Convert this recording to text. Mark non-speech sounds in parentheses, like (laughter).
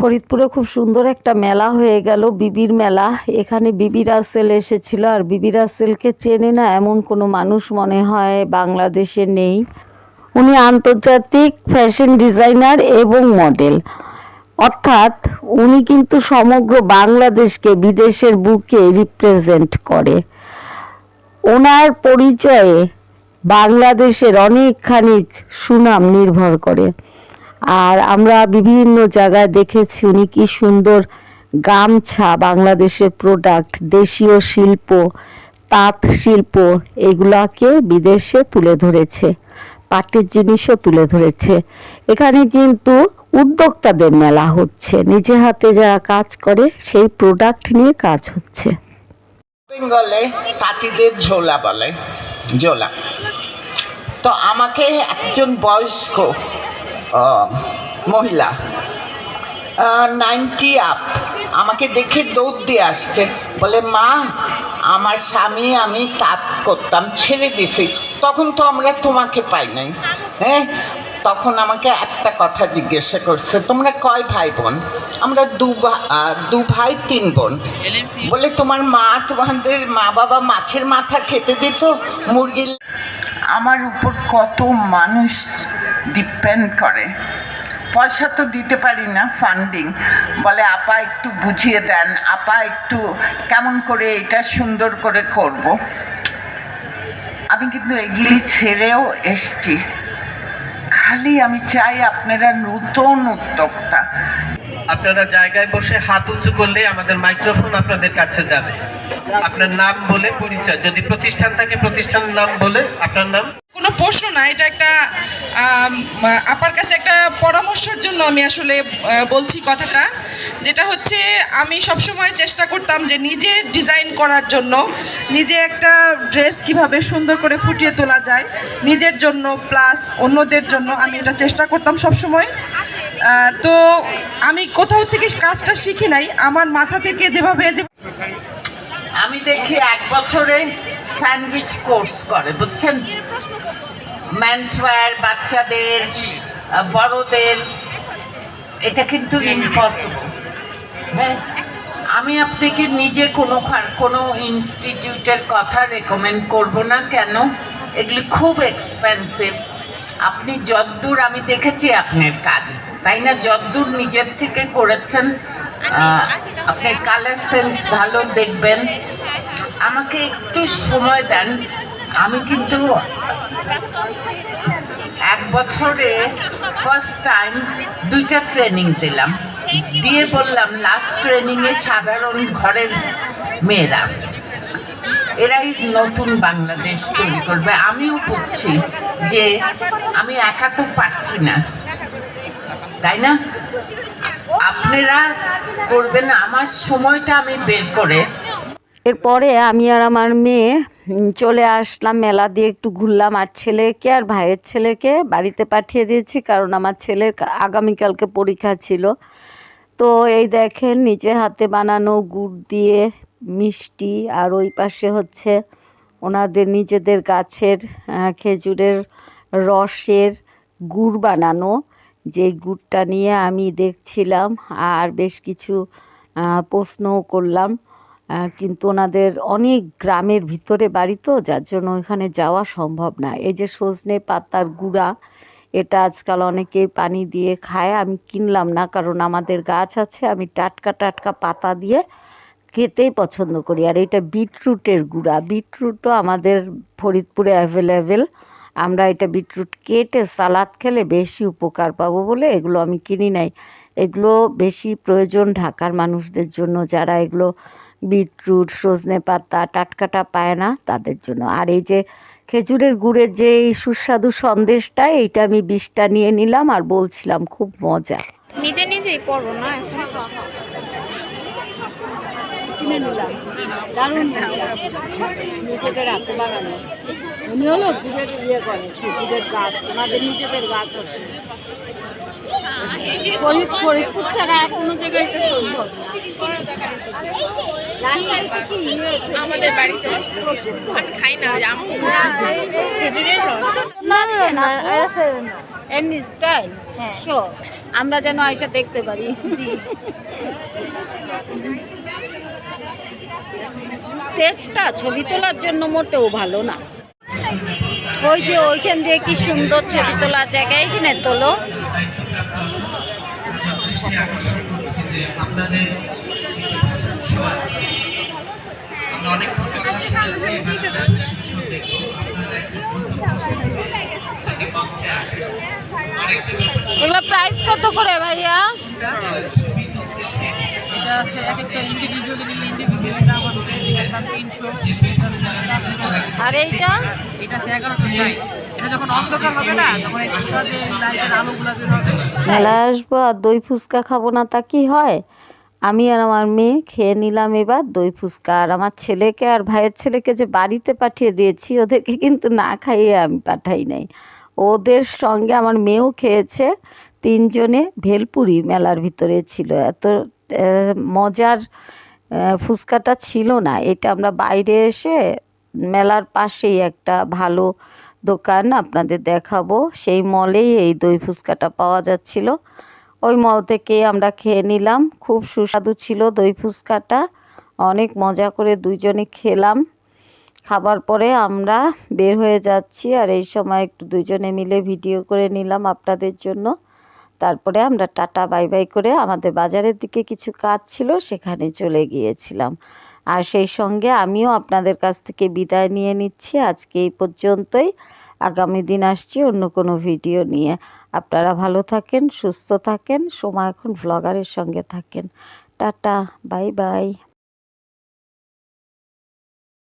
ফরিদপুরে খুব সুন্দর একটা মেলা হয়ে গেল, বিবির মেলা। এখানে বিবি রাসেল এসেছিল, আর বিবি রাসেলকে চেনে না এমন কোনো মানুষ মনে হয় বাংলাদেশে নেই। উনি আন্তর্জাতিক ফ্যাশন ডিজাইনার এবং মডেল। অর্থাৎ উনি কিন্তু সমগ্র বাংলাদেশকে বিদেশের বুকে রিপ্রেজেন্ট করে। ওনার পরিচয়ে বাংলাদেশের অনেকখানি সুনাম নির্ভর করে। আর আমরা বিভিন্ন জায়গায় দেখেছি উনি কি সুন্দর গামছা, বাংলাদেশের প্রোডাক্ট দেশীয় শিল্প, তাঁত শিল্প, এগুলাকে বিদেশে তুলে ধরেছে, পাটের জিনিসও তুলে ধরেছে। এখানে কিন্তু উদ্যোক্তাদের মেলা হচ্ছে, নিজে হাতে যারা কাজ করে সেই প্রোডাক্ট নিয়ে কাজ হচ্ছে। বেঙ্গলে ঝোলা বলে, ঝোলা। তো আমাকে একজন বয়স্ক মহিলা। নাইনটি আপ আমাকে দেখে দৌড় দিয়ে আসছে। বলে, মা, আমার স্বামী আমি তাঁত করতাম, ছেড়ে দিছি। তখন তো আমরা তোমাকে পাই নাই। হ্যাঁ? তখন আমাকে একটা কথা জিজ্ঞাসা করছে, তোমরা কয় ভাই বোন আমরা দু দু ভাই, তিন বোন। বলে, তোমার মা তোমাদের মা বাবা মাছের মাথা খেতে দিত? মুরগি আমার উপর কত মানুষ ডিপেন্ড করে। পয়সা তো দিতে পারি না ফান্ডিং বলে, আপা একটু বুঝিয়ে দেন, আপা একটু কেমন করে এটা সুন্দর করে করব। আমি কিন্তু এগুলি ছেড়েও এসছি। খালি আমি চাই আপনারা নতুন উদ্যোক্তা। আপনারা জায়গায় বসে হাত উঁচু করলে আমাদের মাইক্রোফোন আপনাদের কাছে যাবে। আপনার নাম বলে পরিচয়, যদি প্রতিষ্ঠান থাকে প্রতিষ্ঠানের নাম বলে, আপনার নাম? কোনো প্রশ্ন না, এটা একটা আপার কাছে একটা পরামর্শের জন্য আমি আসলে বলছি কথাটা, যেটা হচ্ছে, আমি সবসময় চেষ্টা করতাম যে নিজে ডিজাইন করার জন্য, নিজে একটা ড্রেস কীভাবে সুন্দর করে ফুটিয়ে তোলা যায়, নিজের জন্য প্লাস অন্যদের জন্য, আমি এটা চেষ্টা করতাম সবসময়। তো আমি কোথাও থেকে কাজটা শিখি নাই, আমার মাথা থেকে যেভাবে আমি দেখি এক বছরে স্যান্ডউইচ কোর্স করে, বুঝছেন? ম্যান্সওয়্যার বাচ্চাদের, বড়দের, এটা কিন্তু ইম্পসিবল হ্যাঁ আমি আপনাকে নিজে কোনো কোনো ইনস্টিটিউটের কথা রেকমেন্ড করব না কেন? এগুলি খুব এক্সপেন্সিভ আপনি যদ্দূর আমি দেখেছি আপনার কাজ তাই না? যদ্দূর নিজের থেকে করেছেন আপনার কালার সেন্স ভালো দেখবেন। আমাকে একটু সময় দেন আমি কিন্তু এক বছরে ফার্স্ট টাইম দুইটা ট্রেনিং দিলাম। দিয়ে বললাম লাস্ট ট্রেনিংয়ে সাধারণ ঘরের মেয়েরা এরাই নতুন বাংলাদেশ তৈরি করবে। আমিও বুঝছি যে আমি একা তো পারছি না। তাই না? আপনারা করবেন আমার সময়টা আমি বের করে। এরপরে আমি আর আমার মেয়ে চলে আসলাম মেলা দিয়ে, একটু ঘুরলাম। আর ছেলেকে আর ভাইয়ের ছেলেকে বাড়িতে পাঠিয়ে দিয়েছি, কারণ আমার ছেলের আগামীকালকে পরীক্ষা ছিল। তো এই দেখেন, নিজে হাতে বানানো গুড় দিয়ে মিষ্টি আর ওই পাশে হচ্ছে ওনাদের নিজেদের গাছের খেজুরের রসের গুড় বানানো। যে গুড়টা নিয়ে আমি দেখছিলাম আর বেশ কিছু প্রশ্নও করলাম। কিন্তু ওনাদের অনেক গ্রামের ভিতরে বাড়ি তো, যার জন্য ওখানে যাওয়া সম্ভব না। এই যে সজনে পাতার গুঁড়া, এটা আজকাল অনেকে পানি দিয়ে খায়। আমি কিনলাম না, কারণ আমাদের গাছ আছে, আমি টাটকা টাটকা পাতা দিয়ে খেতেই পছন্দ করি। আর এটা বিটরুটের গুঁড়া। বিটরুটও আমাদের ফরিদপুরে অ্যাভেলেবেল আমরা এটা বিটরুট কেটে সালাদ খেলে বেশি উপকার পাবো বলে এগুলো আমি কিনি নাই। এগুলো বেশি প্রয়োজন ঢাকার মানুষদের জন্য। যারা এগুলো বিটরুট, সজনে পাতা, টাটকাটা পায় না, তাদের জন্য। আর এই যে খেজুরের গুড়ের যে এই সুস্বাদু সন্দেশটা, এইটা আমি বিষটা নিয়ে নিলাম আর বলছিলাম খুব মজা। নিজে নিজেই পড়ো না কিনে নিলাম। দারুণ নিজেদের হাতে বানানো উনি হলো দুধের ইয়ে করে দুধের গাছ ওনাদের নিজেদের গাছ আছে ফরিদ ফরিদপুর ছাড়া আর কোনো জায়গায় এটা সম্ভব না। কি ইয়ে, আমাদের বাড়িতে আমি খাই না ওই আম। খেজুরের রস না না, না, আছে। এমনি স্টাইল শো আমরা যেন আয়সা দেখতে পারি। (laughs) স্টেজটা, ছবি তোলার জন্য মোটেও ভালো না। ওই যে ওইখান দিয়ে কি সুন্দর ছবি তোলার জায়গায় কিনে তোলো। এগুলো প্রাইস কত করে ভাইয়া? এক একটা ইন্ডিভিজুয়ালি ইন্ডিভিজুয়ালি দাম আর এইটা? এটা আছে এগারোশো এটা যখন অন্ধকার হবে না তখন এই লাইটের আলোগুলো হবে। মেলায় আসব আর দই ফুচকা খাব না তা কি হয়? আমি আর আমার মেয়ে খেয়ে নিলাম এবার দই ফুচকা। আর আমার ছেলেকে আর ভাইয়ের ছেলেকে যে বাড়িতে পাঠিয়ে দিয়েছি ওদেরকে কিন্তু না খাইয়ে আমি পাঠাই নাই। ওদের সঙ্গে আমার মেয়েও খেয়েছে তিনজনে ভেলপুরি মেলার ভিতরে ছিল। এত মজার ফুচকাটা ছিল না। এটা আমরা বাইরে এসে মেলার পাশেই একটা ভালো দোকান আপনাদের দেখাবো। সেই মলেই এই দই ফুচকাটা পাওয়া যাচ্ছিল। ওই মল থেকে আমরা খেয়ে নিলাম। খুব সুস্বাদু ছিল দই ফুচকাটা। অনেক মজা করে দুইজনে খেলাম। খাবার পরে আমরা বের হয়ে যাচ্ছি আর এই সময় একটু দুজনে মিলে ভিডিও করে নিলাম আপনাদের জন্য। তারপরে আমরা টাটা, বাই বাই করে আমাদের বাজারের দিকে কিছু কাজ ছিল, সেখানে চলে গিয়েছিলাম। আর সেই সঙ্গে আমিও আপনাদের কাছ থেকে বিদায় নিয়ে নিচ্ছি। আজকে এই পর্যন্তই। আগামী দিন আসছি অন্য কোনো ভিডিও নিয়ে। আপনারা ভালো থাকেন, সুস্থ থাকেন সময় এখন ভ্লগারের সঙ্গে থাকেন। Tata, bye bye.